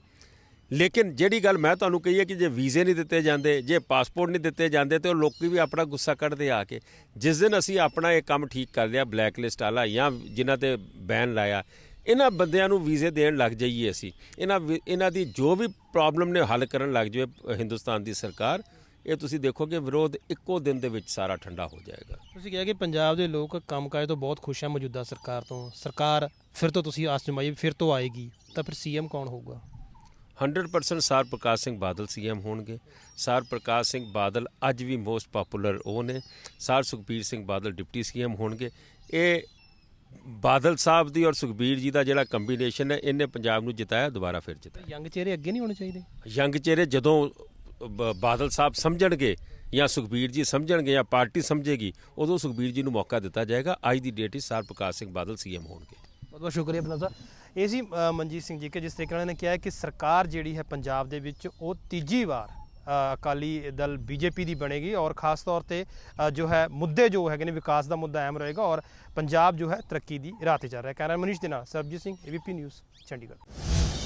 ਲੇਕਿਨ ਜਿਹੜੀ ਗੱਲ ਮੈਂ ਤੁਹਾਨੂੰ ਕਹੀ ਹੈ ਕਿ ਜੇ ਵੀਜ਼ੇ ਨਹੀਂ ਦਿੱਤੇ ਜਾਂਦੇ, ਜੇ ਪਾਸਪੋਰਟ ਨਹੀਂ ਦਿੱਤੇ ਜਾਂਦੇ, ਤੇ ਉਹ ਲੋਕੀ ਵੀ ਆਪਣਾ ਗੁੱਸਾ ਕੱਢਦੇ ਆ ਕੇ। ਜਿਸ ਦਿਨ ਅਸੀਂ ਆਪਣਾ ਇਹ ਕੰਮ ਠੀਕ ਕਰ ਲਿਆ ਬਲੈਕ ਲਿਸਟ ਵਾਲਾ ਜਾਂ ਜਿਨ੍ਹਾਂ ਤੇ ਬੈਨ ਲਾਇਆ, ਇਹਨਾਂ ਬੰਦਿਆਂ ਨੂੰ ਵੀਜ਼ੇ ਦੇਣ ਲੱਗ ਜਾਈਏ ਅਸੀਂ। ਇਹਨਾਂ ਵੀ- ਇਹਨਾਂ ਦੀ ਜੋ ਵੀ ਪ੍ਰੋਬਲਮ ਨੇ ਹੱਲ ਕਰਨ ਲੱਗ ਜਾਵੇ ਹਿੰਦੁਸਤਾਨ ਦੀ ਸਰਕਾਰ ਇਹ ਤੁਸੀਂ ਦੇਖੋਗੇ ਵਿਰੋਧ ਇੱਕੋ ਦਿਨ ਦੇ ਵਿੱਚ ਸਾਰਾ ਠੰਡਾ ਹੋ ਜਾਏਗਾ। ਤੁਸੀਂ ਕਿਹਾ ਕਿ ਪੰਜਾਬ ਦੇ ਲੋਕ ਕੰਮਕਾਜ ਤੋਂ ਬਹੁਤ ਖੁਸ਼ ਹਨ ਮੌਜੂਦਾ ਸਰਕਾਰ ਤੋਂ। ਸਰਕਾਰ ਫਿਰ ਤੋਂ ਤੁਸੀਂ ਆਸ ਜਮਾਈ ਫਿਰ ਤੋਂ ਆਏਗੀ ਤਾਂ ਫਿਰ ਸੀਐਮ ਕੌਣ ਹੋਊਗਾ? 100% ਸਰ ਪ੍ਰਕਾਸ਼ ਸਿੰਘ ਬਾਦਲ ਸੀਐਮ ਹੋਣਗੇ। ਸਰ ਪ੍ਰਕਾਸ਼ ਸਿੰਘ ਬਾਦਲ ਅੱਜ ਵੀ ਮੋਸਟ ਪਪੂਲਰ ਉਹ ਨੇ। Sir Sukhbir Singh Badal deputy CM ਹੋਣਗੇ। ਇਹ ਬਾਦਲ ਸਾਹਿਬ ਦੀ ਔਰ ਸੁਖਬੀਰ ਜੀ ਦਾ ਜਿਹੜਾ ਕੰਬੀਨੇਸ਼ਨ ਹੈ ਇਹਨੇ ਪੰਜਾਬ ਨੂੰ ਜਿਤਾਇਆ ਦੁਬਾਰਾ ਫਿਰ ਜਿਤਾਇਆ। ਯੰਗ ਚਿਹਰੇ ਅੱਗੇ ਨਹੀਂ ਹੋਣੇ ਚਾਹੀਦੇ? ਯੰਗ ਚਿਹਰੇ ਜਦੋਂ ਬਾਦਲ ਸਾਹਿਬ ਸਮਝਣਗੇ ਜਾਂ ਸੁਖਬੀਰ ਜੀ ਸਮਝਣਗੇ ਜਾਂ ਪਾਰਟੀ ਸਮਝੇਗੀ, ਉਦੋਂ ਸੁਖਬੀਰ ਜੀ ਨੂੰ ਮੌਕਾ ਦਿੱਤਾ ਜਾਏਗਾ। ਅੱਜ ਦੀ ਡੇਟ ਹੀ ਸਰ ਪ੍ਰਕਾਸ਼ ਸਿੰਘ ਬਾਦਲ ਸੀਐਮ ਹੋਣਗੇ। ਬਹੁਤ ਬਹੁਤ ਸ਼ੁਕਰੀਆ ਬਨਾ ਸਾਹਿਬ। ਇਹ ਸੀ ਮਨਜੀਤ ਸਿੰਘ ਜੀ ਕਿ, ਜਿਸ ਤਰੀਕੇ ਨਾਲ ਇਹਨਾਂ ਨੇ ਕਿਹਾ ਕਿ ਸਰਕਾਰ ਜਿਹੜੀ ਹੈ ਪੰਜਾਬ ਦੇ ਵਿੱਚ, ਉਹ ਤੀਜੀ ਵਾਰ ਅਕਾਲੀ ਦਲ ਬੀਜੇਪੀ ਦੀ ਬਣੇਗੀ ਔਰ ਖਾਸ ਤੌਰ ਤੇ ਜੋ ਹੈ ਮੁੱਦੇ ਜੋ ਹੈਗੇ ਨੇ, ਵਿਕਾਸ ਦਾ ਮੁੱਦਾ ਅਹਿਮ ਰਹੇਗਾ ਔਰ ਪੰਜਾਬ ਜੋ ਹੈ ਤਰੱਕੀ ਦੀ ਰਾਹ ਤੇ ਚੱਲ ਰਿਹਾ ਹੈ। ਕੈਮਰਾ ਮਨੀਸ਼ ਦੇ ਨਾਲ ਸਰਬਜੀਤ ਸਿੰਘ ਏਬੀਪੀ ਨਿਊਜ਼, ਚੰਡੀਗੜ੍ਹ।